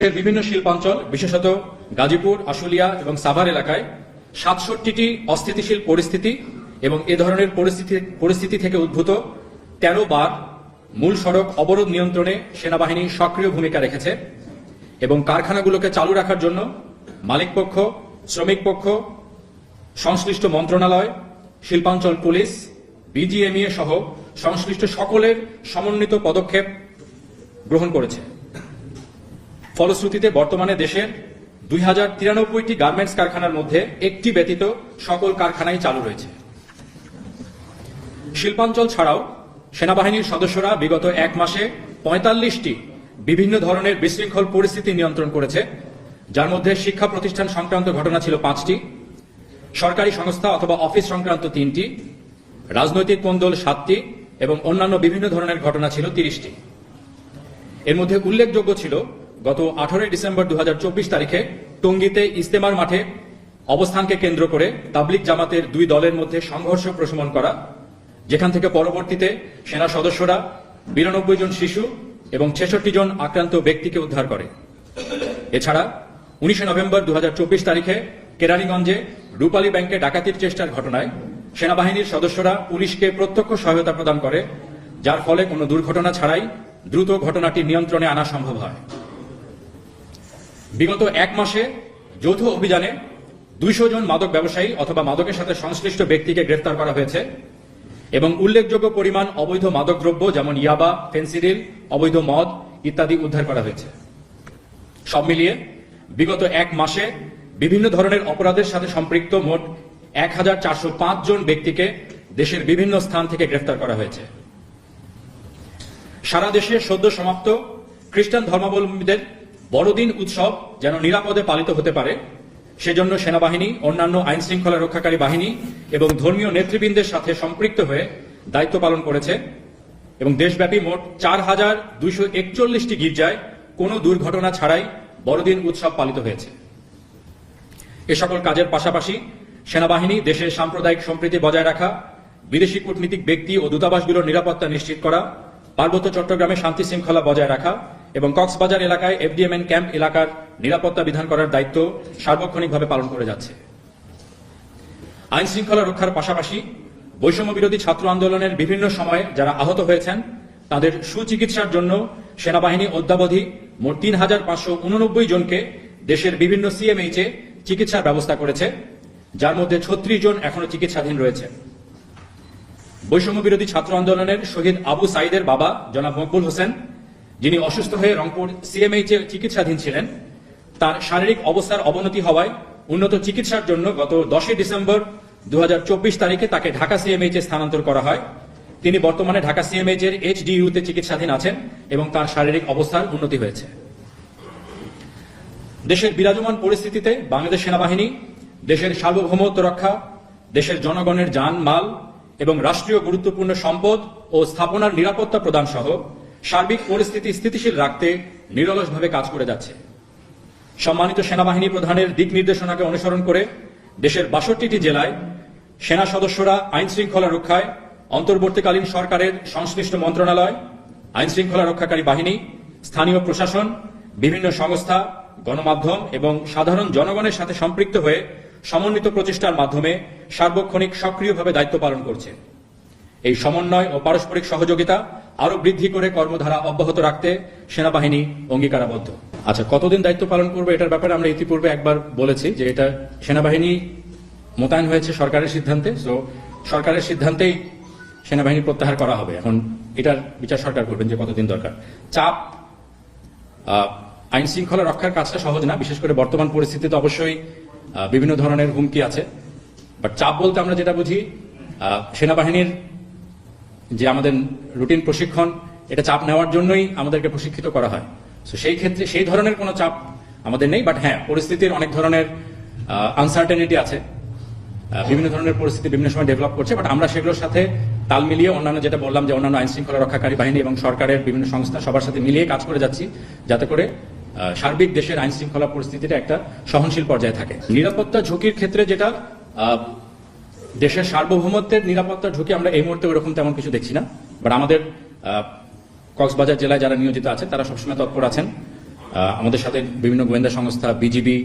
এর বিভিন্ন শিল্পাঞ্চল বিশেষত গাজীপুর, আশুলিয়া এবং সাভার এলাকায় সাতষট্টিটি অস্থিতিশীল পরিস্থিতি এবং এ ধরনের পরিস্থিতি পরিস্থিতি থেকে উদ্ভূত তেরো বার মূল সড়ক অবরোধ নিয়ন্ত্রণে সেনাবাহিনী সক্রিয় ভূমিকা রেখেছে এবং কারখানাগুলোকে চালু রাখার জন্য মালিকপক্ষ শ্রমিক পক্ষ, সংশ্লিষ্ট মন্ত্রণালয়, শিল্পাঞ্চল পুলিশ, বিজিএমইএ সহ সংশ্লিষ্ট সকলের সমন্বিত পদক্ষেপ গ্রহণ করেছে। ফলশ্রুতিতে বর্তমানে দেশের দুই হাজার তিরানব্বইটি গার্মেন্টস কারখানার মধ্যে একটি ব্যতীত সকল কারখানাই চালু রয়েছে। শিল্পাঞ্চল ছাড়াও সেনাবাহিনীর সদস্যরা বিগত এক মাসে পঁয়তাল্লিশটি বিভিন্ন ধরনের বিশৃঙ্খল পরিস্থিতি নিয়ন্ত্রণ করেছে, যার মধ্যে শিক্ষা প্রতিষ্ঠান সংক্রান্ত ঘটনা ছিল পাঁচটি, সরকারি সংস্থা অথবা অফিস সংক্রান্ত তিনটি, রাজনৈতিক কোন্দল সাতটি এবং অন্যান্য বিভিন্ন ধরনের ঘটনা ছিল তিরিশটি। এর মধ্যে উল্লেখযোগ্য ছিল গত আঠারোই ডিসেম্বর দু হাজার চব্বিশ তারিখে টঙ্গীতে ইস্তেমার মাঠে অবস্থানকে কেন্দ্র করে তাবলিক জামাতের দুই দলের মধ্যে সংঘর্ষ প্রশমন করা, যেখান থেকে পরবর্তীতে সেনা সদস্যরা বিরানব্বই জন শিশু এবং ছেষট্টি জন আক্রান্ত ব্যক্তিকে উদ্ধার করে। এছাড়া উনিশে নভেম্বর দু হাজার চব্বিশ তারিখে কেরানীগঞ্জে রূপালী ব্যাংকে ডাকাতির চেষ্টার ঘটনায় সেনাবাহিনীর সদস্যরা পুলিশকে প্রত্যক্ষ সহায়তা প্রদান করে, যার ফলে কোনো দুর্ঘটনা ছাড়াই দ্রুত ঘটনাটি নিয়ন্ত্রণে আনা সম্ভব হয়। বিগত এক মাসে যৌথ অভিযানে দুইশো জন মাদক ব্যবসায়ী অথবা মাদকের সাথে সংশ্লিষ্ট ব্যক্তিকে গ্রেফতার করা হয়েছে এবং উল্লেখযোগ্য পরিমাণ অবৈধ মাদকদ্রব্য যেমন ইয়াবা, ফেন্সিডিল, অবৈধ মদ ইত্যাদি উদ্ধার করা হয়েছে। সব মিলিয়ে বিগত এক মাসে বিভিন্ন ধরনের অপরাধের সাথে সম্পৃক্ত মোট এক হাজার চারশো পাঁচ জন ব্যক্তিকে দেশের বিভিন্ন স্থান থেকে গ্রেফতার করা হয়েছে। সারা দেশে সদ্য সমাপ্ত খ্রিস্টান ধর্মাবলম্বীদের বড়দিন উৎসব যেন নিরাপদে পালিত হতে পারে, সেজন্য সেনাবাহিনী, অন্যান্য আইন শৃঙ্খলা রক্ষাকারী বাহিনী এবং ধর্মীয় নেতৃবৃন্দের সাথে সম্পৃক্ত হয়ে দায়িত্ব পালন করেছে এবং দেশব্যাপী মোট চার হাজার দুইশো একচল্লিশটি গির্জায় কোনো দুর্ঘটনা ছাড়াই বড়দিন উৎসব পালিত হয়েছে। এ সকল কাজের পাশাপাশি সেনাবাহিনী দেশের সাম্প্রদায়িক সম্প্রীতি বজায় রাখা, বিদেশি কূটনীতিক ব্যক্তি ও দূতাবাসগুলোর নিরাপত্তা নিশ্চিত করা, পার্বত্য চট্টগ্রামে শান্তি শৃঙ্খলা বজায় রাখা এবং কক্সবাজার এলাকায় এফডিএমএন ক্যাম্প এলাকার নিরাপত্তা বিধান করার দায়িত্ব সার্বক্ষণিকভাবে পালন করে যাচ্ছে। আইন শৃঙ্খলা রক্ষার পাশাপাশি বৈষম্য বিরোধী ছাত্র আন্দোলনের বিভিন্ন সময়ে যারা আহত হয়েছেন, তাদের সুচিকিৎসার জন্য সেনাবাহিনী অদ্যাবধি মোট তিন হাজার পাঁচশো উননব্বই জনকে দেশের বিভিন্ন সিএমএইচে চিকিৎসার ব্যবস্থা করেছে, যার মধ্যে ছত্রিশ জন এখনও চিকিৎসাধীন রয়েছে। বৈষম্য বিরোধী ছাত্র আন্দোলনের শহীদ আবু সাইদের বাবা জনাব মকবুল হোসেন যিনি অসুস্থ হয়ে রংপুর সিএমএইচে চিকিৎসাধীন ছিলেন, তার শারীরিক অবস্থার অবনতি হওয়ায় উন্নত চিকিৎসার জন্য গত দশই ডিসেম্বর দুহাজার চব্বিশ তারিখে তাকে ঢাকা সিএমএইচে স্থানান্তর করা হয়। তিনি বর্তমানে ঢাকা সিএমএইচ এর এইচডিইউতে চিকিৎসাধীন আছেন এবং তার শারীরিক অবস্থার উন্নতি হয়েছে। দেশের বিরাজমান পরিস্থিতিতে বাংলাদেশ সেনাবাহিনী, দেশের সার্বভৌমত্ব রক্ষা, দেশের জনগণের যান মাল এবং রাষ্ট্রীয় গুরুত্বপূর্ণ সম্পদ ও স্থাপনার নিরাপত্তা প্রদান সহ সার্বিক পরিস্থিতি স্থিতিশীল রাখতে নিরলসভাবে কাজ করে যাচ্ছে। সম্মানিত সেনাবাহিনী প্রধানের দিক নির্দেশনাকে অনুসরণ করে দেশের বাষট্টিটি জেলায় সেনা সদস্যরা আইন শৃঙ্খলা রক্ষায় অন্তর্বর্তীকালীন সরকারের সংশ্লিষ্ট মন্ত্রণালয় আইন শৃঙ্খলা রক্ষাকারী বাহিনী, স্থানীয় প্রশাসন, বিভিন্ন সংস্থা, গণমাধ্যম এবং সাধারণ জনগণের সাথে সম্পৃক্ত হয়ে সমন্বিত প্রচেষ্টার মাধ্যমে সার্বক্ষণিক সক্রিয়ভাবে দায়িত্ব পালন করছে। এই সমন্বয় ও পারস্পরিক সহযোগিতা আরও বৃদ্ধি করে কর্মধারা অব্যাহত রাখতে সেনাবাহিনী অঙ্গীকারাবদ্ধ। আচ্ছা কতদিন দায়িত্ব পালন করবে এটার ব্যাপারে আমরা ইতিপূর্বে একবার বলেছি যে এটা সেনাবাহিনী মোতায়েন হয়েছে সরকারের সিদ্ধান্তে তো সরকারের সিদ্ধান্তেই সেনাবাহিনী প্রত্যাহার করা হবে। এখন এটার বিচার সরকার করবেন যে কতদিন দরকার। চাপ আইন শৃঙ্খলা রক্ষার কাজটা সহজ না, বিশেষ করে বর্তমান পরিস্থিতিতে অবশ্যই বিভিন্ন ধরনের হুমকি আছে। বাট চাপ বলতে আমরা যেটা বুঝি সেনাবাহিনীর যে আমাদের রুটিন প্রশিক্ষণ, এটা চাপ নেওয়ার জন্যই আমাদেরকে প্রশিক্ষিত করা হয়। তো সেই ক্ষেত্রে, সেই ধরনের কোনো চাপ আমাদের নেই বাট হ্যাঁ পরিস্থিতির অনেক ধরনের আনসার্টেনিটি আছে। বিভিন্ন ধরনের পরিস্থিতি বিভিন্ন সময় ডেভেলপ করছে বাট আমরা সেগুলোর সাথে তাল মিলিয়ে অন্যান্য যেটা বললাম যে অন্যান্য আইন শৃঙ্খলা রক্ষাকারী বাহিনী এবং সরকারের বিভিন্ন সংস্থা সবার সাথে মিলিয়ে কাজ করে যাচ্ছি, যাতে করে সার্বিক দেশের আইন শৃঙ্খলা পরিস্থিতিটা একটা সহনশীল পর্যায়ে থাকে। নিরাপত্তা ঝুঁকির ক্ষেত্রে যেটা দেশের সার্বভৌমত্বের নিরাপত্তা ঝুঁকি আমরা এই মুহূর্তে ওরকম তেমন কিছু দেখছি না। বাট আমাদের কক্সবাজার জেলায় যারা নিয়োজিত আছেন তারা সবসময় তৎপর আছেন। আমাদের সাথে বিভিন্ন গোয়েন্দা সংস্থা, বিজিবি,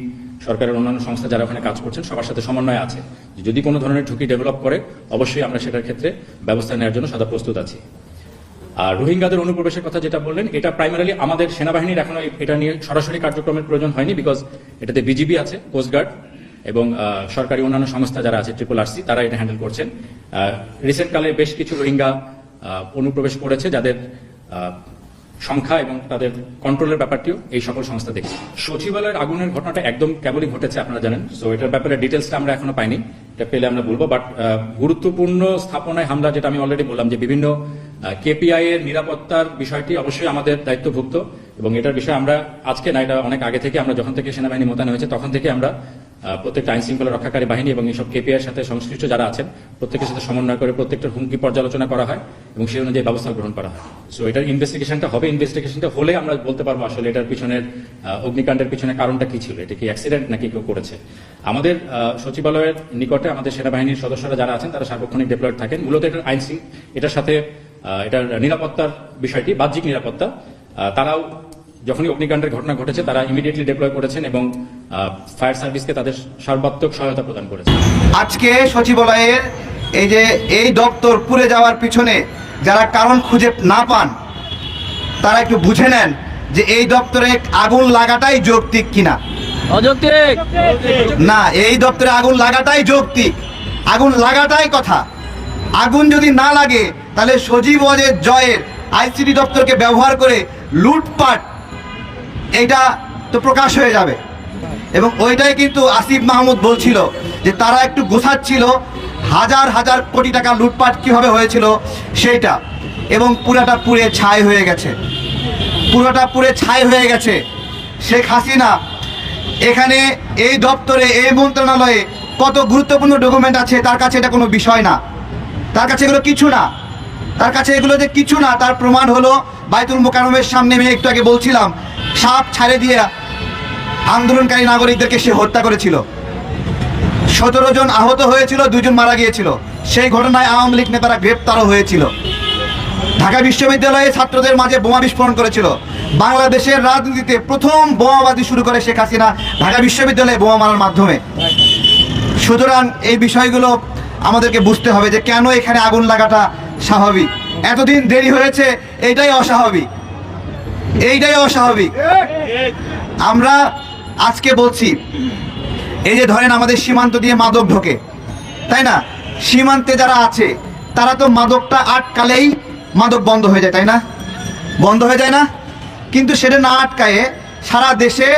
সরকারের অন্যান্য সংস্থা যারা ওখানে কাজ করছেন, সবার সাথে সমন্বয় আছে। যদি কোনো ধরনের ঝুঁকি ডেভেলপ করে, অবশ্যই আমরা সেটার ক্ষেত্রে ব্যবস্থা নেওয়ার জন্য সদা প্রস্তুত আছি। আর রোহিঙ্গাদের অনুপ্রবেশের কথা যেটা বললেন, এটা প্রাইমারিলি আমাদের সেনাবাহিনীর এখনও এটা নিয়ে সরাসরি কার্যক্রমের প্রয়োজন হয়নি বিকজ এটাতে বিজিবি আছে কোস্টগার্ড এবং সরকারি অন্যান্য সংস্থা যারা আছে ট্রিপল আরসি তারা এটা হ্যান্ডেল করছেন। রিসেন্ট কালে বেশ কিছু রোহিঙ্গা অনুপ্রবেশ করেছে, যাদের সংখ্যা এবং তাদের কন্ট্রোলের ব্যাপারটিও এই সকল সংস্থা দেখছে। সচিবালয়ের আগুনের ঘটনাটা একদম কেবলই ঘটেছে, আপনারা জানেন। সো এটার ব্যাপারে ডিটেলসটা আমরা এখনও পাইনি। এটা পেলে আমরা বলব বাট গুরুত্বপূর্ণ স্থাপনায় হামলা, যেটা আমি অলরেডি বললাম, যে বিভিন্ন কেপিআই এর নিরাপত্তার বিষয়টি অবশ্যই আমাদের দায়িত্বভুক্ত। এবং এটার বিষয়ে আমরা আজকে না, এটা অনেক আগে থেকে আমরা যখন থেকে সেনাবাহিনী মোতায়েন হয়েছে, তখন থেকে আমরা প্রত্যেকটা আইন শৃঙ্খলা রক্ষাকারী বাহিনী এবং এইসব কেপিআই এর সাথে সংশ্লিষ্ট যারা আছেন, প্রত্যেকের সাথে সমন্বয় করে প্রত্যেকটা হুমকি পর্যালোচনা করা হয় এবং সেই অনুযায়ী ব্যবস্থা গ্রহণ করা হয়। সো এটার ইনভেস্টিগেশনটা হবে ইনভেস্টিগেশনটা হলে আমরা বলতে পারব আসলে এটার পিছনের অগ্নিকাণ্ডের পিছনে কারণটা কি ছিল, এটা কি অ্যাক্সিডেন্ট নাকি কেউ করেছে। আমাদের সচিবালয়ের নিকটে আমাদের সেনাবাহিনীর সদস্যরা যারা আছেন, তারা সার্বক্ষণিক ডেপ্লয়েড থাকেন। মূলত এটার আইন এটার সাথে এটার নিরাপত্তার বিষয়টি, বাহ্যিক নিরাপত্তা তারাও যখনই অগ্নিকাণ্ডের ঘটনা ঘটেছে তারা ইমিডিয়েটলি ডেপ্লয় করেছেন এবং ফায়ার সার্ভিসকে তাদের সর্বাত্মক সহায়তা প্রদান করেছে। আজকে সচিবালয়ের এই যে এই দপ্তর পুড়ে যাওয়ার পিছনে যারা কারণ খুঁজে না পান তারা একটু বুঝে নেন যে এই দপ্তরে আগুন লাগাটাই যৌক্তিক কিনা। অযৌক্তিক! না এই দপ্তরে আগুন লাগাটাই যৌক্তিক। আগুন লাগাটাই কথা। আগুন যদি না লাগে তাহলে সজীব ওয়াজের জয়ের আইসিডি দপ্তরকে ব্যবহার করে লুটপাট এটা তো প্রকাশ হয়ে যাবে। এবং ওইটাই কিন্তু আসিফ মাহমুদ বলছিল যে তারা একটু গোছাচ্ছিল, হাজার হাজার কোটি টাকা লুটপাট কীভাবে হয়েছিল সেইটা। এবং পুরাটা পুরে ছাই হয়ে গেছে। পুরোটা পুড়ে ছাই হয়ে গেছে। শেখ হাসিনা, এখানে এই দপ্তরে, এই মন্ত্রণালয়ে কত গুরুত্বপূর্ণ ডকুমেন্ট আছে, তার কাছে এটা কোনো বিষয় না। তার কাছে এগুলো কিছু না। তার কাছে এগুলো যে কিছু না। তার প্রমাণ হলো বাইতুল মোকারমের সামনে আমি একটু আগে বলছিলাম, সাপ ছাড়ে দিয়ে আন্দোলনকারী নাগরিকদেরকে সে হত্যা করেছিল। সতেরো জন আহত হয়েছিল দুজন মারা গিয়েছিল। সেই ঘটনায় আওয়ামী লীগ নেতারা গ্রেপ্তারও হয়েছিল। ঢাকা বিশ্ববিদ্যালয়ে ছাত্রদের মাঝে বোমা বিস্ফোরণ করেছিল। বাংলাদেশের রাজনীতিতে প্রথম বোমাবাদী শুরু করে শেখ হাসিনা ঢাকা বিশ্ববিদ্যালয়ে বোমা মারার মাধ্যমে। সুতরাং এই বিষয়গুলো আমাদেরকে বুঝতে হবে যে কেন এখানে আগুন লাগাটা স্বাভাবিক। এতদিন দেরি হয়েছে, এইটাই অস্বাভাবিক। এইটাই অস্বাভাবিক। আমরা আজকে বলছি, এই যে ধরেন আমাদের সীমান্ত দিয়ে মাদক ঢোকে, তাই না? সীমান্তে যারা আছে, তারা তো মাদকটা আটকালেই মাদক বন্ধ হয়ে যায়, তাই না? বন্ধ হয়ে যায় না? কিন্তু সেটা না আটকায়ে সারা দেশে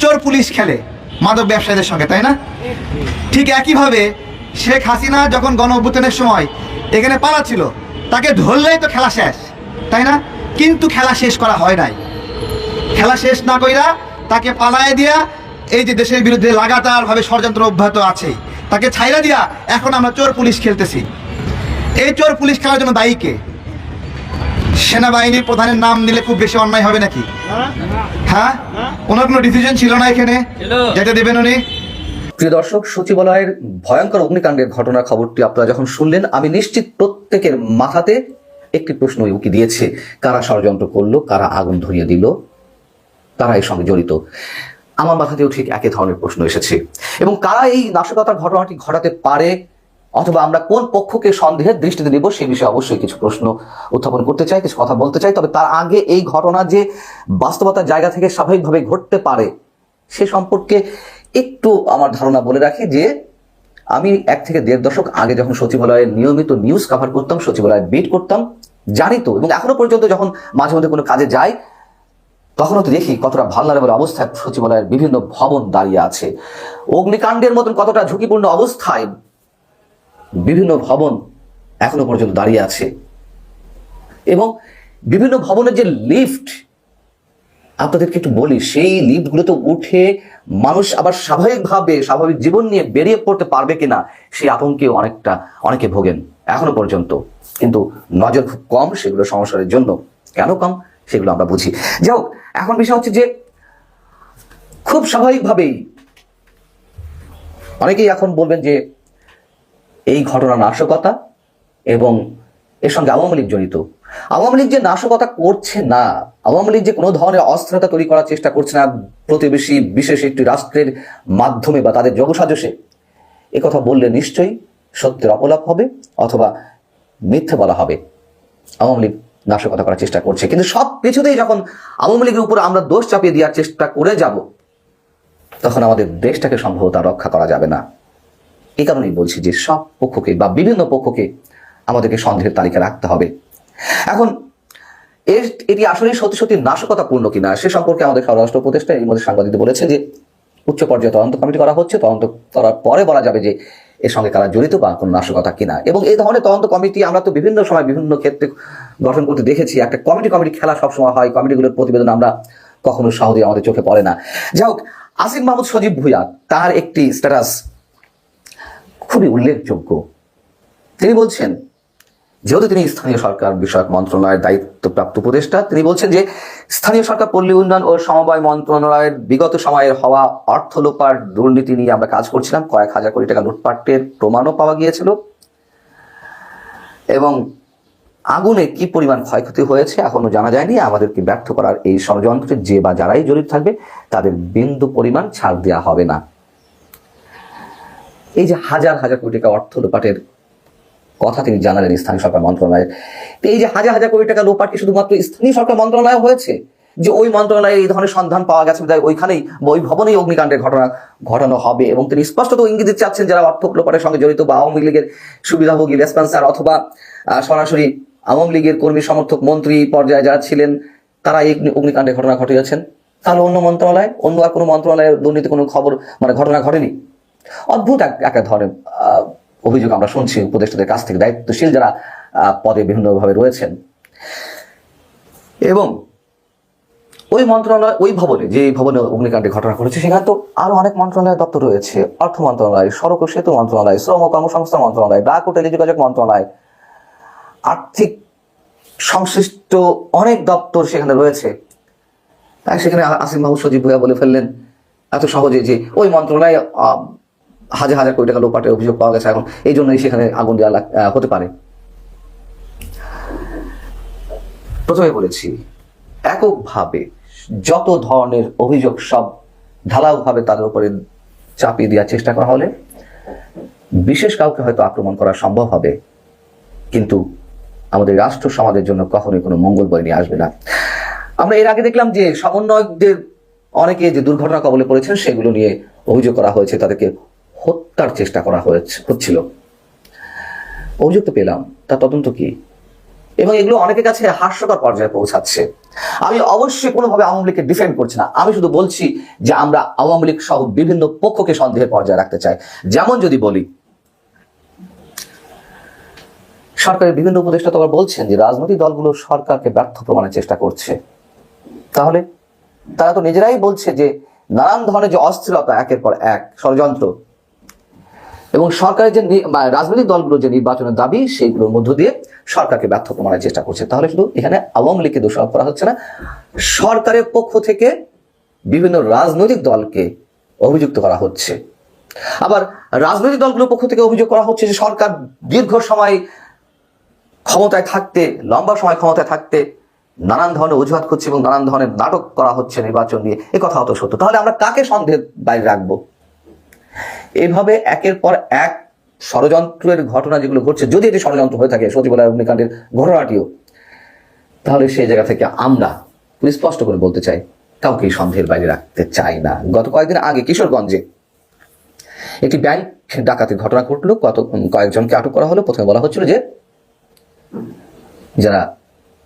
চোর পুলিশ খেলে মাদক ব্যবসায়ীদের সঙ্গে, তাই না? ঠিক একইভাবে শেখ হাসিনা যখন গণ অভ্যুত্থানের সময় এখানে পালাচ্ছিল তাকে ধরলেই তো খেলা শেষ তাই না? কিন্তু খেলা শেষ করা হয় নাই। খেলা শেষ না কইরা তাকে পালায় দিয়া এই যে দেশের বিরুদ্ধে লাগাতার ভাবে ষড়যন্ত্র অব্যাহত আছে তাকে ছাইরা দিয়া এখন আমরা চোর পুলিশ খেলতেছি। এই চোর পুলিশ খেলার জন্য দায়ী কে? সেনাবাহিনীর প্রধানের নাম নিলে খুব বেশি অন্যায় হবে নাকি? হ্যাঁ? ওনার কোনো ডিসিশন ছিল না এখানে? যেতে দেবেন উনি? প্রিয় দর্শক, সচিবালয়ের ভয়ঙ্কর অগ্নিকাণ্ডের ঘটনার খবরটি আপনারা যখন শুনলেন, আমি নিশ্চিত প্রত্যেকের মাথাতে একটি প্রশ্ন উকি দিয়েছে। কারা ষড়যন্ত্র করল, কারা আগুন ধরিয়ে দিল, তারা এর সঙ্গে জড়িত? আমার মাথাতেও ঠিক একই ধরনের প্রশ্ন এসেছে। এবং কারা এই নাশকতার ঘটনাটি ঘটাতে পারে, অথবা আমরা কোন পক্ষকে সন্দেহের দৃষ্টিতে নেব, সে বিষয়ে অবশ্যই কিছু প্রশ্ন উত্থাপন করতে চাই, কিছু কথা বলতে চাই। তবে তার আগে এই ঘটনা যে বাস্তবতার জায়গা থেকে স্বাভাবিকভাবে ঘটতে পারে, সে সম্পর্কে একটু আমার ধারণা বলে রাখি যে আমি এক থেকে দেড় দশক আগে যখন সচিবালয়ের নিয়মিত নিউজ কভার করতাম, সচিবালয়ে বিট করতাম, জানি তো, এবং এখনও পর্যন্ত যখন মাঝে মধ্যে কোনো কাজে যাই, তখনও তো দেখি কতটা ভালনারেবল অবস্থায় সচিবালয়ের বিভিন্ন ভবন দাঁড়িয়ে আছে। অগ্নিকাণ্ডের মতন কতটা ঝুঁকিপূর্ণ অবস্থায় বিভিন্ন ভবন এখনও পর্যন্ত দাঁড়িয়ে আছে। এবং বিভিন্ন ভবনের যে লিফট আপনাদেরকে একটু বলি, সেই লিফটগুলোতে উঠে মানুষ আবার স্বাভাবিকভাবে, স্বাভাবিক জীবন নিয়ে বেরিয়ে পড়তে পারবে কিনা, সেই আতঙ্কেও অনেকটা, অনেকে ভোগেন, এখনও পর্যন্ত। কিন্তু নজর খুব কম সেগুলো সংসারের জন্য। কেন কম? সেগুলো আমরা বুঝি। যাই এখন বিষয় হচ্ছে যে, খুব স্বাভাবিকভাবেই অনেকেই এখন বলবেন যে, এই ঘটনা নাশকতা এবং এর সঙ্গে আওয়ামী লীগ জড়িত। আওয়ামী লীগ যে নাশকতা করছে না, আওয়ামী লীগ যে কোনো ধরনের অস্থিরতা তৈরি করার চেষ্টা করছে না, প্রতিবেশী, বিশেষ একটি রাষ্ট্রের মাধ্যমে বা তাদের যোগসাজসে কথা বললে নিশ্চয়ই সত্যের অপলাপ হবে অথবা মিথ্যে বলা হবে। আওয়ামী লীগ নাশকতা করার চেষ্টা করছে। কিন্তু সব কিছুতেই যখন আওয়ামী লীগের উপর আমরা দোষ চাপিয়ে দেওয়ার চেষ্টা করে যাব, তখন আমাদের দেশটাকে সম্ভবত রক্ষা করা যাবে না। এই কারণেই বলছি যে সব পক্ষকে বা বিভিন্ন পক্ষকে আমাদেরকে সন্দেহের তালিকা রাখতে হবে। এখন, এর, এটি আসলে সত্যি সত্যি নাশকতাপূর্ণ কিনা, সে সম্পর্কে আমাদের স্বরাষ্ট্র উপদেষ্টা এর মধ্যে সাংবাদিকদের বলেছেন যে, উচ্চ পর্যায়ে তদন্ত কমিটি করা হচ্ছে, তদন্ত করার পরে বলা যাবে যে, এর সঙ্গে কারা জড়িত বা কোনো নাশকতা কিনা। এবং এই ধরনের তদন্ত কমিটি আমরা তো বিভিন্ন সময় বিভিন্ন ক্ষেত্রে গঠন করতে দেখেছি, একটা কমিটি কমিটি খেলা সবসময় হয়, কমিটিগুলোর প্রতিবেদন আমরা কখনো সহজে আমাদের চোখে পড়ে না। যাই হোক, আসিফ মাহমুদ সজীব ভুইয়া, তার একটি স্ট্যাটাস খুবই উল্লেখযোগ্য। তিনি বলছেন যেহেতু তিনি স্থানীয় সরকার বিষয়ক মন্ত্রণালয়ের দায়িত্বপ্রাপ্ত উপদেষ্টা, তিনি বলছেন যে স্থানীয় সরকার পল্লী উন্নয়ন ও সমবায় মন্ত্রণালয়ের বিগত সময়ের হওয়া অর্থ লোপার দুর্নীতি নিয়ে আমরা কাজ করছিলাম। কয়েক হাজার কোটি টাকা লুটপাটের প্রমাণও পাওয়া গিয়েছিল। এবং আগুনে কি পরিমাণ ক্ষয়ক্ষতি হয়েছে এখনও জানা যায়নি। আমাদেরকে ব্যর্থ করার এই ষড়যন্ত্রে যে বা যারাই জড়িত থাকবে, তাদের বিন্দু পরিমাণ ছাড় দেওয়া হবে না। এই যে হাজার হাজার কোটি টাকা অর্থ লোপাটের কথা তিনি জানালেন স্থানীয় সরকার মন্ত্রণালয়ের এই যে হাজার হাজার কোটি টাকা লোপাট শুধুমাত্র স্থানীয় সরকার মন্ত্রণালয় হয়েছে? যে ওই মন্ত্রণালয়ে এই ধরনের সন্ধান পাওয়া গেছে, বিধায় ওইখানেই ওই ভবনেই অগ্নিকাণ্ডের ঘটনা ঘটানো হবে। এবং তিনি স্পষ্টত ইঙ্গিত চাচ্ছেন যারা অর্থ লোপাটের সঙ্গে জড়িত বা আওয়ামী লীগের সুবিধাভোগী, রেসপন্সার অথবা সরাসরি আওয়ামী লীগের কর্মী, সমর্থক, মন্ত্রী পর্যায়ে যারা ছিলেন, তারা এই অগ্নিকাণ্ডের ঘটনা ঘটে ঘটিয়েছেন তাহলে অন্য মন্ত্রণালয়? অন্য আর কোনো মন্ত্রণালয়ের দুর্নীতি কোনো খবর মানে ঘটনা ঘটেনি? অদ্ভুত এক এক ধরনের অভিযোগ আমরা শুনছি উপদেষ্টাদের কাছ থেকে, দায়িত্বশীল যারা পদে বিভিন্নভাবে রয়েছেন। এবং ওই মন্ত্রণালয়, ওই ভবনে, যে ভবনে অগ্নিকাণ্ডের ঘটনা ঘটেছে, সেখানে তো আরও অনেক মন্ত্রণালয় দপ্তর রয়েছে। অর্থ মন্ত্রণালয়, সড়ক ও সেতু মন্ত্রণালয়, শ্রম ও কর্মসংস্থান মন্ত্রণালয় ডাক ও টেলিযোগাযোগ মন্ত্রণালয়, আর্থিক সংশ্লিষ্ট অনেক দপ্তর সেখানে রয়েছে। তাই সেখানে আসিম মাহমুদ সজীব ভুয়া বলে ফেললেন এত সহজে যে ওই মন্ত্রণালয় হাজার হাজার কোটি টাকা লোপাটের অভিযোগ পাওয়া গেছে এখন এই জন্যই সেখানে আগুন দেওয়া হতে পারে। প্রথমে বলেছি, এককভাবে যত ধরনের অভিযোগ সব ঢালাওভাবে তাদের উপরে চাপিয়ে দেওয়ার চেষ্টা করা হলে বিশেষ কাউকে হয়তো আক্রমণ করা সম্ভব হবে। কিন্তু আমাদের রাষ্ট্র সমাজের জন্য কখনোই কোনো মঙ্গল বই নিয়ে আসবে না। আমরা এর আগে দেখলাম যে সমন্বয়কদের অনেকে যে দুর্ঘটনা কবলে পড়েছেন সেগুলো নিয়ে অভিযোগ করা হয়েছে, তাদেরকে হত্যার চেষ্টা করা হয়েছে, হচ্ছিল। অভিযোগ তো পেলাম, তার তদন্ত কি? এবং এগুলো অনেকের কাছে হাস্যকর পর্যায়ে পৌঁছাচ্ছে। আমি অবশ্যই কোনোভাবে আওয়ামী লীগকে ডিফেন্ড করছি না। আমি শুধু বলছি যে আমরা আওয়ামী লীগ সহ বিভিন্ন পক্ষকে সন্দেহের পর্যায়ে রাখতে চাই। যেমন যদি বলি, সরকারের বিভিন্ন উপদেষ্টা তো আবার বলছেন যে রাজনৈতিক দলগুলো সরকারকে ব্যর্থ প্রমাণের চেষ্টা করছে। তাহলে তারা তো নিজেরাই বলছে যে নানান ধরনের যে অস্থিরতা একের পর এক, ষড়যন্ত্র এবং সরকারের যে রাজনৈতিক দলগুলো যে নির্বাচনের দাবি, সেইগুলোর মধ্য দিয়ে সরকারকে ব্যর্থ প্রমাণের চেষ্টা করছে। তাহলে শুধু এখানে আওয়ামী লীগকে দোষারোপ করা হচ্ছে না, সরকারের পক্ষ থেকে বিভিন্ন রাজনৈতিক দলকে অভিযুক্ত করা হচ্ছে। আবার রাজনৈতিক দলগুলোর পক্ষ থেকে অভিযোগ করা হচ্ছে যে সরকার দীর্ঘ সময় ক্ষমতায় থাকতে, লম্বা সময় ক্ষমতায় থাকতে নানান ধরনের অজুহাত করছে এবং নানান ধরনের নাটক করা হচ্ছে নির্বাচন নিয়ে। এ কথা অত সত্য। তাহলে আমরা কাকে সন্দেহের বাইরে রাখব? এভাবে একের পর এক ষড়যন্ত্রের ঘটনা যেগুলো ঘটছে, যদি এটি ষড়যন্ত্র হয়ে থাকে, সচিবালয় অগ্নিকাণ্ডের ঘটনাটিও, তাহলে সেই জায়গা থেকে আমরা স্পষ্ট করে বলতে চাই কাউকে সন্দেহের বাইরে রাখতে চাই না। গত কয়েকদিন আগে কিশোরগঞ্জে একটি ব্যাংক ডাকাতির ঘটনা ঘটলো। কত কয়েকজনকে আটক করা হলো। প্রথমে বলা হচ্ছিল যে, যারা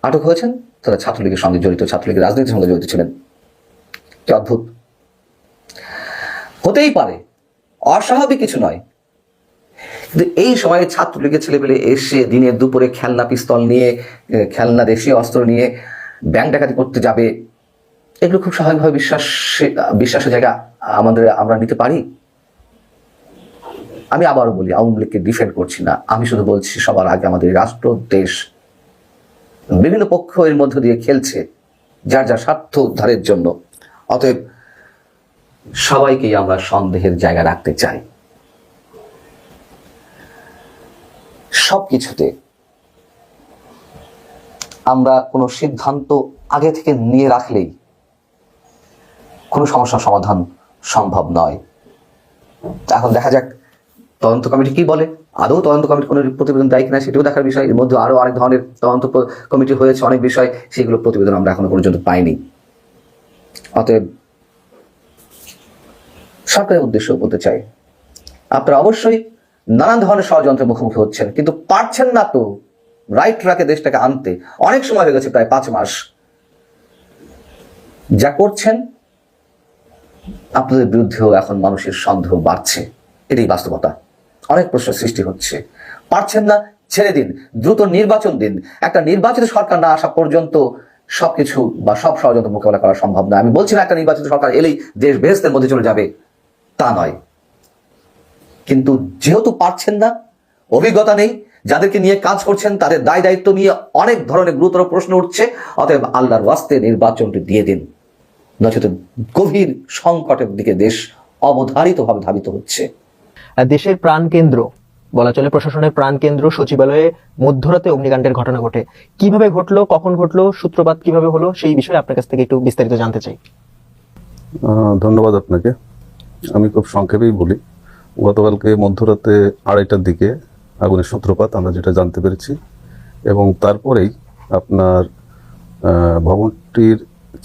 আটক হয়েছেন, তারা ছাত্রলীগের সঙ্গে জড়িত, ছাত্রলীগের রাজনীতির সঙ্গে জড়িত ছিলেন। কি অদ্ভুত। হতেই পারে অস্বাভাবিক কিছু নয়। কিন্তু এই সময়ে ছাত্রলীগের ছেলেপেলে এসে দিনের দুপুরে খেলনা পিস্তল নিয়ে খেলনা দেশীয় অস্ত্র নিয়ে ব্যাংক ডাকাতি করতে যাবে, এগুলো খুব স্বাভাবিকভাবে বিশ্বাস, বিশ্বাসের জায়গা আমাদের, আমরা নিতে পারি। আমি আবারও বলি, আওয়ামী লীগকে ডিফেন্ড করছি না। আমি শুধু বলছি, সবার আগে আমাদের রাষ্ট্র, দেশ, বিভিন্ন পক্ষ এর মধ্য দিয়ে খেলছে, যার যার স্বার্থ উদ্ধারের জন্য। অতএব সবাইকেই আমরা সন্দেহের জায়গা রাখতে চাই। সব কিছুতে আমরা কোনো সিদ্ধান্ত আগে থেকে নিয়ে রাখলেই কোনো সমস্যার সমাধান সম্ভব নয়। এখন দেখা যাক, তদন্ত কমিটি কি বলে? আদৌ তদন্ত কমিটি কোনো প্রতিবেদন দেয় কিনা সেটাও দেখার বিষয়। এর মধ্যে আরও অনেক ধরনের তদন্ত কমিটি হয়েছে, অনেক বিষয়, সেগুলো প্রতিবেদন আমরা এখনও পর্যন্ত পাইনি। অতএব সরকারের উদ্দেশ্য বলতে চাই। আপনারা অবশ্যই নানান ধরনের ষড়যন্ত্রের মুখোমুখি হচ্ছেন, কিন্তু পারছেন না তো রাইট ট্র্যাকে দেশটাকে আনতে। অনেক সময় হয়ে গেছে প্রায় পাঁচ মাস। যা করছেন, আপনাদের বিরুদ্ধেও এখন মানুষের সন্দেহ বাড়ছে। এটাই বাস্তবতা। অনেক প্রশ্ন সৃষ্টি হচ্ছে। পারছেন না, ছেড়ে দিন। দ্রুত নির্বাচন দিন। একটা নির্বাচিত সরকার না আসা পর্যন্ত সবকিছু বা সব ষড়যন্ত্র মোকাবেলা করা সম্ভব নয় আমি বলছি না একটা নির্বাচিত সরকার এলেই দেশ বেহেস্তের মধ্যে চলে যাবে। তা নয়। কিন্তু যেহেতু পারছেন না অভিজ্ঞতা নেই যাদেরকে নিয়ে কাজ করছেন তাদের দায় দায়িত্ব নিয়ে অনেক ধরনের গুরুতর প্রশ্ন উঠছে অতএব আল্লাহর ওয়াস্তে নির্বাচনটি দিয়ে দিন। নচেত গভীর সংকটের দিকে দেশ অবধারিতভাবে ধাবিত হচ্ছে। দেশের প্রাণকেন্দ্র বলা চলে প্রশাসনের প্রাণকেন্দ্র সচিবালয়ে মধ্যরাতে অগ্নিকাণ্ডের ঘটনা ঘটে। কীভাবে ঘটলো কখন ঘটলো সূত্রপাত কীভাবে হলো সেই বিষয়ে আপনার কাছ থেকে একটু বিস্তারিত জানতে চাই। আহ, ধন্যবাদ আপনাকে। আমি খুব সংক্ষেপেই বলি। গতকালকে মধ্যরাতে আড়াইটার দিকে আগুনের সূত্রপাত আমরা যেটা জানতে পেরেছি। এবং তারপরেই আপনার ভবনটির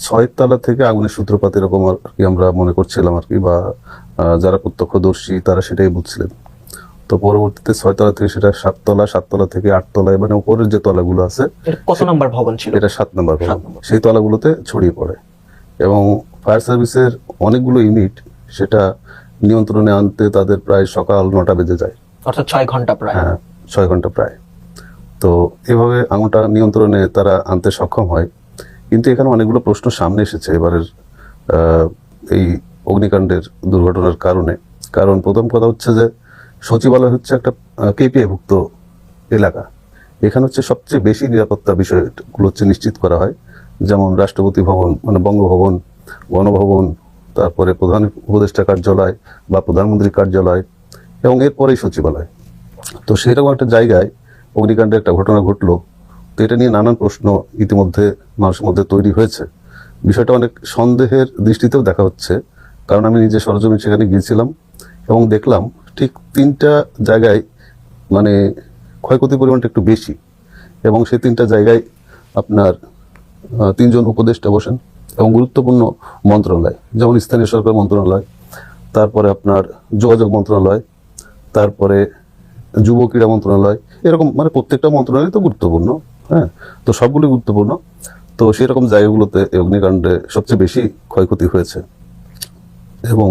ছয়তলা থেকে আগুনের সূত্রপাত এরকম আর কি আমরা মনে করছিলাম আর কি বা যারা প্রত্যক্ষদর্শী তারা সেটাই বুঝছিলেন তো পরবর্তীতে ছয়তলা থেকে সেটা সাততলা সাততলা থেকে আটতলা মানে উপরের যে তলাগুলো আছে কত নম্বর ভবন ছিল? এটা সাত নম্বর ভবন। সেই তলাগুলোতে ছড়িয়ে পড়ে। এবং ফায়ার সার্ভিসের অনেকগুলো ইউনিট সেটা নিয়ন্ত্রণে আনতে তাদের প্রায় সকাল নটা বেজে যায়। অর্থাৎ ছয় ঘণ্টা প্রায়। হ্যাঁ ছয় ঘণ্টা প্রায়। তো এভাবে আঙুলটা নিয়ন্ত্রণে তারা আনতে সক্ষম হয়। কিন্তু এখানে অনেকগুলো প্রশ্ন সামনে এসেছে এবারের এই অগ্নিকাণ্ডের দুর্ঘটনার কারণে। কারণ প্রথম কথা হচ্ছে যে সচিবালয় হচ্ছে একটা কেপিআই ভুক্ত এলাকা। এখানে হচ্ছে সবচেয়ে বেশি নিরাপত্তা বিষয়গুলো হচ্ছে নিশ্চিত করা হয়। যেমন রাষ্ট্রপতি ভবন মানে বঙ্গভবন গণভবন তারপরে প্রধান উপদেষ্টা কার্যালয় বা প্রধানমন্ত্রীর কার্যালয় এবং এরপরেই সচিবালয়। তো সেরকম একটা জায়গায় অগ্নিকাণ্ডের একটা ঘটনা ঘটলো। তো এটা নিয়ে নানান প্রশ্ন ইতিমধ্যে মানুষের মধ্যে তৈরি হয়েছে। বিষয়টা অনেক সন্দেহের দৃষ্টিতেও দেখা হচ্ছে। কারণ আমি নিজে সরজমিন সেখানে গিয়েছিলাম এবং দেখলাম ঠিক তিনটা জায়গায় মানে ক্ষয়ক্ষতির পরিমাণটা একটু বেশি এবং সেই তিনটা জায়গায় আপনার তিনজন উপদেষ্টা বসেন। এবং গুরুত্বপূর্ণ মন্ত্রণালয়, যেমন স্থানীয় সরকার মন্ত্রণালয়, তারপরে আপনার যোগাযোগ মন্ত্রণালয়, তারপরে যুব ক্রীড়া মন্ত্রণালয়, এরকম মানে প্রত্যেকটা মন্ত্রণালয় তো গুরুত্বপূর্ণ হ্যাঁ? তো সবগুলি গুরুত্বপূর্ণ। তো সেরকম জায়গাগুলোতে অগ্নিকাণ্ডে সবচেয়ে বেশি ক্ষয়ক্ষতি হয়েছে। এবং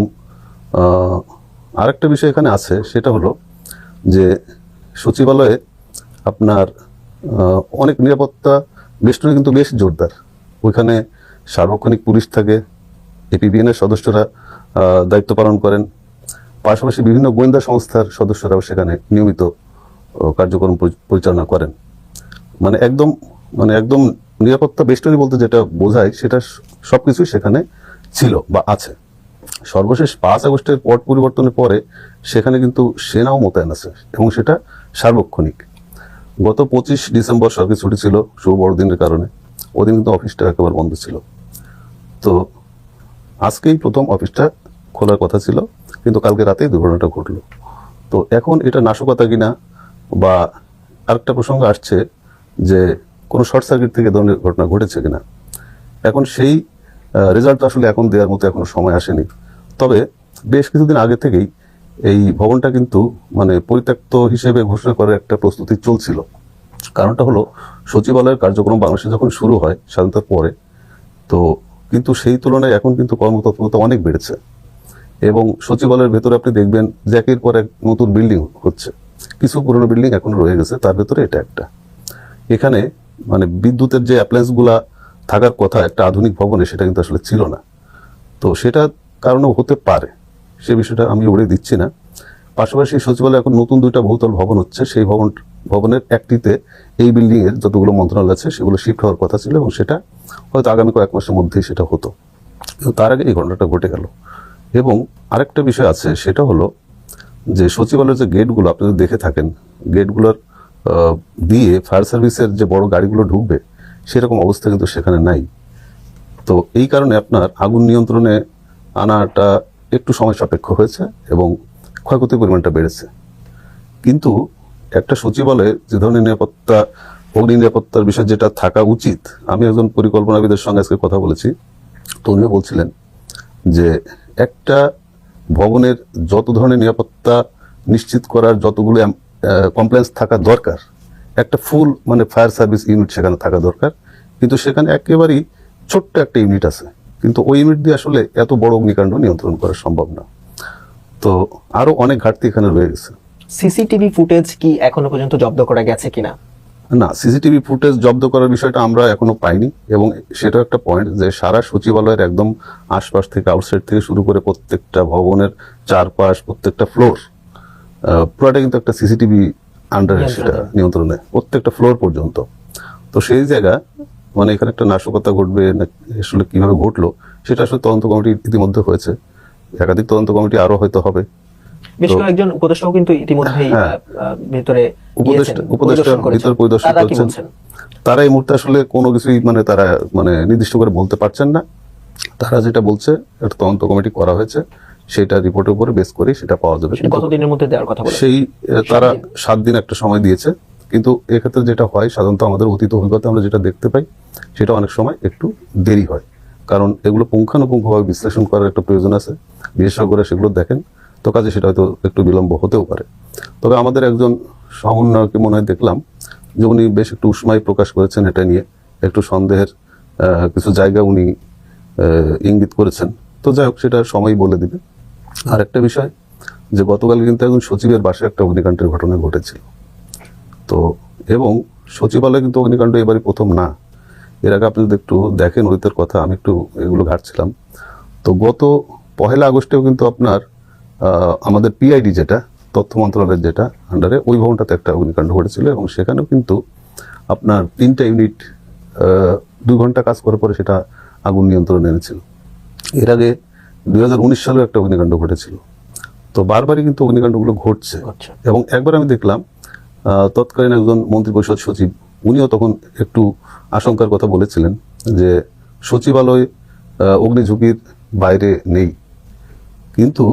আরেকটা বিষয় এখানে আছে, সেটা হলো যে সচিবালয়ে আপনার অনেক নিরাপত্তা বেষ্টনী কিন্তু বেশ জোরদার। ওইখানে সার্বক্ষণিক পুলিশ থাকে এপিবিএন এর সদস্যরা দায়িত্ব পালন করেন। পাশাপাশি বিভিন্ন গোয়েন্দা সংস্থার সদস্যরাও সেখানে নিয়মিত কার্যক্রম পরিচালনা করেন। মানে একদম মানে একদম নিরাপত্তা বেষ্টনী বলতে যেটা বোঝায়, সেটা স- সবকিছুই সেখানে ছিল বা আছে। সর্বশেষ পাঁচ আগস্টের পট পরিবর্তনের পরে সেখানে কিন্তু সেনাও মোতায়েন আছে এবং সেটা সার্বক্ষণিক। গত পঁচিশ ডিসেম্বর সরকারি ছুটি ছিল, শুভ বড়দিনের কারণে। ওদিন কিন্তু অফিসটা একেবারে বন্ধ ছিল। তো আজকেই প্রথম অফিসটা খোলার কথা ছিল, কিন্তু কালকে রাতেই দুর্ঘটনাটা ঘটলো। তো এখন এটা নাশকতা কিনা বা আরেকটা প্রসঙ্গ আসছে যে কোনো শর্ট সার্কিট থেকে ধরনের ঘটনা ঘটেছে কিনা। এখন সেই রেজাল্ট আসলে এখন দেওয়ার মতো এখনও সময় আসেনি। তবে বেশ কিছুদিন আগে থেকেই এই ভবনটা কিন্তু মানে পরিত্যক্ত হিসেবে ঘোষণা করার একটা প্রস্তুতি চলছিল। কারণটা হলো সচিবালয়ের কার্যক্রম বাংলাদেশে যখন শুরু হয় স্বাধীনতার পরে, তো কিন্তু সেই তুলনায় এখন কিন্তু কর্মতৎপরতা অনেক বেড়েছে। এবং সচিবালয়ের ভেতরে আপনি দেখবেন যে একের পর এক নতুন বিল্ডিং হচ্ছে। কিছু পুরনো বিল্ডিং এখন রয়ে গেছে, তার ভেতরে এটা একটা। এখানে মানে বিদ্যুতের যে অ্যাপ্লায়েন্সগুলা থাকার কথা, একটা আধুনিক ভবনে সেটা কিন্তু আসলে ছিল না। তো সেটা কারণেও হতে পারে, সে বিষয়টা আমি উড়ে দিচ্ছি না। পাশাপাশি সচিবালয়ে এখন নতুন দুইটা বহুতল ভবন হচ্ছে, সেই ভবন ভবনের একটিতে এই বিল্ডিং এর যতগুলো মন্ত্রণালয় আছে, সেগুলো শিফট হওয়ার কথা ছিল এবং সেটা হয়তো আগামী কয়েক মাসের মধ্যেই সেটা হতো। কিন্তু তার আগে এই ঘটনাটা ঘটে গেল। এবং আরেকটা বিষয় আছে, সেটা হলো যে সচিবালয়ের যে গেটগুলো আপনি দেখে থাকেন গেটগুলোর দিয়ে ফায়ার সার্ভিসের যে বড় গাড়িগুলো ঢুকবে, সেরকম অবস্থা কিন্তু সেখানে নাই। তো এই কারণে আপনার আগুন নিয়ন্ত্রণে আনাটা একটু সময় সাপেক্ষ হয়েছে এবং ক্ষয়ক্ষতির পরিমাণটা বেড়েছে। কিন্তু একটা সচিবালয়ে যে ধরনের নিরাপত্তা, অগ্নি নিরাপত্তার বিষয় যেটা থাকা উচিত, আমি একজন পরিকল্পনাবিদের সঙ্গে আজকে কথা বলেছি। তো উনিও বলছিলেন যে একটা ভবনের যত ধরনের নিরাপত্তা নিশ্চিত করার যতগুলো কমপ্লেন্স থাকা দরকার, একটা ফুল মানে ফায়ার সার্ভিস ইউনিট সেখানে থাকা দরকার, কিন্তু সেখানে একেবারেই ছোট্ট একটা ইউনিট আছে। কিন্তু ওই ইউনিট দিয়ে আসলে এত বড় অগ্নিকাণ্ড নিয়ন্ত্রণ করা সম্ভব না। তো আরও অনেক ঘাটতি এখানে রয়ে গেছে। সিসিটিভি ফুটেজ কি এখনও পর্যন্ত জব্দ করা গেছে কিনা? না সিসিটিভি ফুটেজ জব্দ করার বিষয়টা আমরা এখনও পাইনি এবং সেটাও একটা পয়েন্ট যে সারা সচিবালয়ের একদম আশপাশ থেকে আউটসাইড থেকে শুরু করে প্রত্যেকটা ভবনের চারপাশ প্রত্যেকটা ফ্লোর পুরোটা কিন্তু একটা সিসিটিভি আন্ডারে সেটা নিয়ন্ত্রণে প্রত্যেকটা ফ্লোর পর্যন্ত। তো সেই জায়গা মানে এখানে একটা নাশকতা ঘটবে আসলে কীভাবে ঘটলো সেটা আসলে তদন্ত কমিটি ইতিমধ্যে হয়েছে। একাধিক তদন্ত কমিটি আরও হয়তো হবে। বেশ কয়েকজন উপদেষ্টাও কিন্তু ইতিমধ্যেই হ্যাঁ। ভেতরে উপদেষ্টা উপদেষ্টা পরিদর্শন ভিতর পরিদর্শন তারা করছেন? তারা এই মুহূর্তে আসলে কোনো কিছুই মানে তারা মানে নির্দিষ্ট করে বলতে পারছেন না। তারা যেটা বলছে একটা তদন্ত কমিটি করা হয়েছে সেটা রিপোর্টের উপরে বেস করে সেটা পাওয়া যাবে। কতদিনের মধ্যে দেওয়ার কথা সেই তারা সাত দিন একটা সময় দিয়েছে। কিন্তু এক্ষেত্রে যেটা হয় সাধারণত আমাদের অতীত অভিজ্ঞতা আমরা যেটা দেখতে পাই সেটা অনেক সময় একটু দেরি হয়। কারণ এগুলো পুঙ্খানুপুঙ্খভাবে বিশ্লেষণ করার একটা প্রয়োজন আছে। বিশেষজ্ঞরা সেগুলো দেখেন। তো কাজে সেটা হয়তো একটু বিলম্ব হতেও পারে। তবে আমাদের একজন সমন্বয়কে মনে হয় দেখলাম, যে উনি বেশ একটু উষ্মায় প্রকাশ করেছেন এটা নিয়ে। একটু সন্দেহের কিছু জায়গা উনি ইঙ্গিত করেছেন। তো যাই হোক, সেটা সময় বলে দিবে। আর একটা বিষয়, যে গতকাল কিন্তু একজন সচিবের বাসায় একটা অগ্নিকাণ্ডের ঘটনা ঘটেছিল। তো, এবং সচিবালয় কিন্তু অগ্নিকাণ্ড এবারই প্রথম না। এর আগে আপনি যদি একটু দেখেন অতীতের কথা, আমি একটু এগুলো ঘাটছিলাম। তো গত পহেলা আগস্টেও কিন্তু আপনার আমাদের পিআইডি যেটা তথ্য মন্ত্রণালয়ের যেটা আন্ডারে ওই ভবনটাতে একটা অগ্নিকাণ্ড ঘটেছিল এবং সেখানেও কিন্তু আপনার তিনটা ইউনিট দুই ঘণ্টা কাজ করার পরে সেটা আগুন নিয়ন্ত্রণে এনেছিল। এর আগে দুই হাজার উনিশ সালেও একটা অগ্নিকাণ্ড ঘটেছিল। তো বারবারই কিন্তু অগ্নিকাণ্ডগুলো ঘটছে। আচ্ছা। এবং একবার আমি দেখলাম তৎকালীন একজন মন্ত্রিপরিষদ সচিব উনিও তখন একটু আশঙ্কার কথা বলেছিলেন যে সচিবালয় অগ্নিঝুঁকির বাইরে নেই। কিন্তু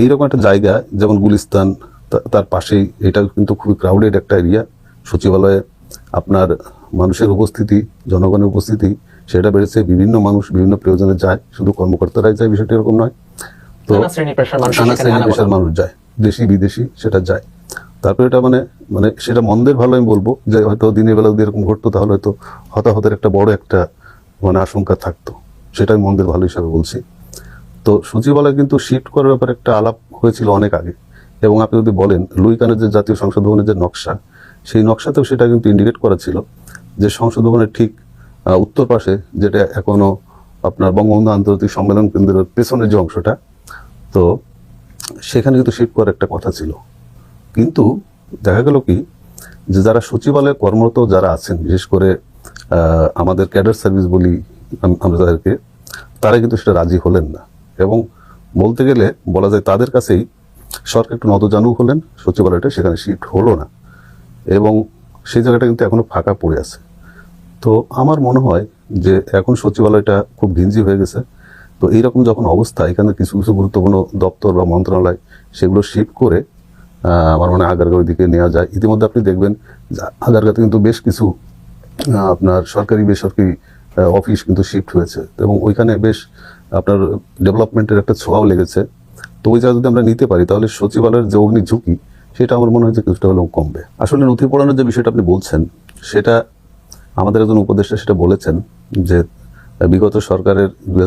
এইরকম একটা জায়গা যেমন গুলিস্তান তার পাশেই এটা কিন্তু খুবই ক্রাউডেড একটা এরিয়া সচিবালয়ে আপনার মানুষের উপস্থিতি জনগণের উপস্থিতি সেটা বেড়েছে বিভিন্ন মানুষ বিভিন্ন প্রয়োজনে যায় শুধু কর্মকর্তারাই যায় বিষয়টা এরকম নয়। তো নানা শ্রেণির পেশার মানুষ শ্রেণি পেশার মানুষ যায় দেশি বিদেশি সেটা যায়। তারপরে এটা মানে মানে সেটা মন্দের ভালো আমি বলব যে হয়তো দিনের বেলা যদি এরকম ঘটতো তাহলে হয়তো হতাহতের একটা বড় একটা মানে আশঙ্কা থাকতো। সেটা আমি মন্দের ভালো হিসাবে বলছি। তো সচিবালয় কিন্তু শিফট করার ব্যাপারে একটা আলাপ হয়েছিল অনেক আগে। এবং আপনি যদি বলেন লুইকানের যে জাতীয় সংসদ ভবনের যে নকশা, সেই নকশাতেও সেটা কিন্তু ইন্ডিকেট করা ছিল যে সংসদ ভবনের ঠিক উত্তর পাশে যেটা এখনও আপনার বঙ্গবন্ধু আন্তর্জাতিক সম্মেলন কেন্দ্রের পেছনের যে অংশটা, তো সেখানে কিন্তু শিফট করার একটা কথা ছিল। কিন্তু দেখা গেল কি, যে যারা সচিবালয়ে কর্মরত যারা আছেন, বিশেষ করে আমাদের ক্যাডার সার্ভিস বলি আমরা তাদেরকে, তারা কিন্তু সেটা রাজি হলেন না। এবং বলতে গেলে বলা যায় তাদের কাছেই সরকার একটু নতজানু হলেন, সচিবালয়টা সেখানে শিফট হলো না। এবং সেই জায়গাটা কিন্তু এখনও ফাঁকা পড়ে আছে। তো আমার মনে হয় যে এখন সচিবালয়টা খুব ঘিঞ্জি হয়ে গেছে। তো এইরকম যখন অবস্থা, এখানে কিছু কিছু গুরুত্বপূর্ণ দপ্তর বা মন্ত্রণালয় সেগুলো শিফট করে আমার মনে হয় আগারগাঁওয়ের দিকে নেওয়া যায়। ইতিমধ্যে আপনি দেখবেন আগারগাঁতে কিন্তু বেশ কিছু আপনার সরকারি, বেসরকারি অফিস কিন্তু শিফট হয়েছে। এবং ওইখানে বেশ আপনার ডেভেলপমেন্টের একটা ছোঁয়াও লেগেছে। তো ওই যদি আমরা নিতে পারি, তাহলে সচিবালয়ের যে অগ্নি ঝুঁকি, সেটা আমার মনে হয় যে কিছুটা হলেও কমবে। আসলে নথি পড়ানোর যে বিষয়টা আপনি বলছেন, সেটা আমাদের একজন উপদেষ্টা সেটা বলেছেন যে, বিগত সরকারের দুই